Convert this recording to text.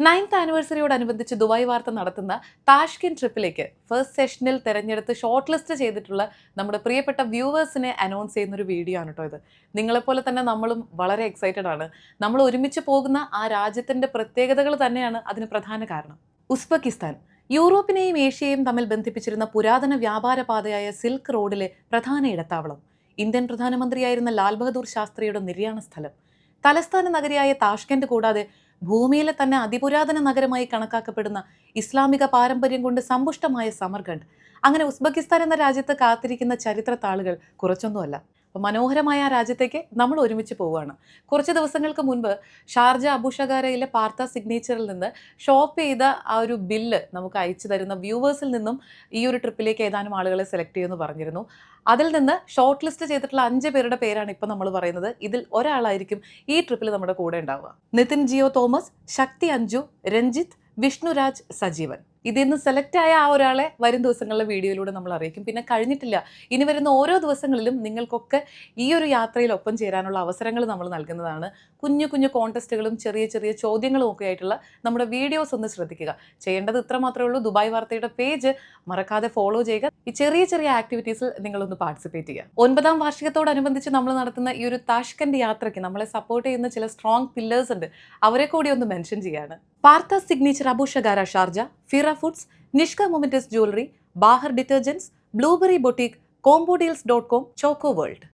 Ninth ആനിവേഴ്സറിയോടനുബന്ധിച്ച് Dubai വാർത്ത നടത്തുന്ന താഷ്കിൻ ട്രിപ്പിലേക്ക് first സെഷനിൽ തിരഞ്ഞെടുത്ത് ഷോർട്ട് ലിസ്റ്റ് ചെയ്തിട്ടുള്ള നമ്മുടെ പ്രിയപ്പെട്ട വ്യൂവേഴ്സിനെ അനൗൺസ് ചെയ്യുന്ന ഒരു വീഡിയോ ആണ് കേട്ടോ ഇത്. നിങ്ങളെപ്പോലെ തന്നെ നമ്മളും വളരെ എക്സൈറ്റഡ് ആണ്. നമ്മൾ ഒരുമിച്ച് പോകുന്ന ആ രാജ്യത്തിന്റെ പ്രത്യേകതകൾ തന്നെയാണ് അതിന് പ്രധാന കാരണം. ഉസ്ബെക്കിസ്ഥാൻ യൂറോപ്പിനെയും ഏഷ്യയെയും തമ്മിൽ ബന്ധിപ്പിച്ചിരുന്ന പുരാതന വ്യാപാര പാതയായ സിൽക്ക് റോഡിലെ പ്രധാന ഇടത്താവളം. ഇന്ത്യൻ പ്രധാനമന്ത്രിയായിരുന്ന ലാൽ ബഹദൂർ ശാസ്ത്രിയുടെ നിര്യാണ സ്ഥലം. തലസ്ഥാന നഗരിയായ താഷ്കെൻഡ് കൂടാതെ ഭൂമിയിലെ തന്നെ അതിപുരാതന നഗരമായി കണക്കാക്കപ്പെടുന്ന ഇസ്ലാമിക പാരമ്പര്യം കൊണ്ട് സമ്പുഷ്ടമായ സമർഖണ്ഡ്. അങ്ങനെ ഉസ്ബെക്കിസ്ഥാൻ എന്ന രാജ്യത്ത് കാത്തിരിക്കുന്ന ചരിത്ര താളുകൾ കുറച്ചൊന്നുമല്ല. അപ്പോൾ മനോഹരമായ ആ രാജ്യത്തേക്ക് നമ്മൾ ഒരുമിച്ച് പോവുകയാണ്. കുറച്ച് ദിവസങ്ങൾക്ക് മുൻപ് ഷാർജ അബുഷകാരയിലെ പാർത്ത സിഗ്നേച്ചറിൽ നിന്ന് ഷോപ്പ് ചെയ്ത ആ ഒരു ബില്ല് നമുക്ക് അയച്ചു തരുന്ന വ്യൂവേഴ്സിൽ നിന്നും ഈ ഒരു ട്രിപ്പിലേക്ക് ഏതാനും ആളുകളെ സെലക്ട് ചെയ്യുമെന്ന് പറഞ്ഞിരുന്നു. അതിൽ നിന്ന് ഷോർട്ട് ലിസ്റ്റ് ചെയ്തിട്ടുള്ള അഞ്ച് പേരുടെ പേരാണ് ഇപ്പം നമ്മൾ പറയുന്നത്. ഇതിൽ ഒരാളായിരിക്കും ഈ ട്രിപ്പിൽ നമ്മുടെ കൂടെ ഉണ്ടാവുക. നിതിൻ ജിയോ തോമസ് ശക്തി അഞ്ജു രഞ്ജിത്ത് വിഷ്ണുരാജ് സജീവൻ. ഇതിൽ നിന്ന് സെലക്ട് ആയ ആ ഒരാളെ വരും ദിവസങ്ങളിലെ വീഡിയോയിലൂടെ നമ്മൾ അറിയിക്കും. പിന്നെ കഴിഞ്ഞിട്ടില്ല. ഇനി വരുന്ന ഓരോ ദിവസങ്ങളിലും നിങ്ങൾക്കൊക്കെ ഈ ഒരു യാത്രയിൽ ഒപ്പം ചേരാനുള്ള അവസരങ്ങൾ നമ്മൾ നൽകുന്നതാണ്. കുഞ്ഞു കുഞ്ഞു കോൺടെസ്റ്റുകളും ചെറിയ ചെറിയ ചോദ്യങ്ങളും ഒക്കെ ആയിട്ടുള്ള നമ്മുടെ വീഡിയോസ് ഒന്ന് ശ്രദ്ധിക്കുക. ചെയ്യേണ്ടത് ഇത്ര മാത്രമേ ഉള്ളൂ. ദുബായ് വാർത്തയുടെ പേജ് മറക്കാതെ ഫോളോ ചെയ്യുക. ഈ ചെറിയ ചെറിയ ആക്ടിവിറ്റീസിൽ നിങ്ങളൊന്ന് പാർട്ടിസിപ്പേറ്റ് ചെയ്യുക. ഒൻപതാം വാർഷികത്തോടനുബന്ധിച്ച് നമ്മൾ നടത്തുന്ന ഈ ഒരു താഷ്കന്റെ യാത്രയ്ക്ക് നമ്മളെ സപ്പോർട്ട് ചെയ്യുന്ന ചില സ്ട്രോങ് പില്ലേഴ്സ് ഉണ്ട്. അവരെ കൂടി ഒന്ന് മെൻഷൻ ചെയ്യാണ്. പാർത്ത signature Abu Shagara Sharjah Fira foods Nishka moments jewellery Bahar detergents blueberry boutique combo deals dot com choco world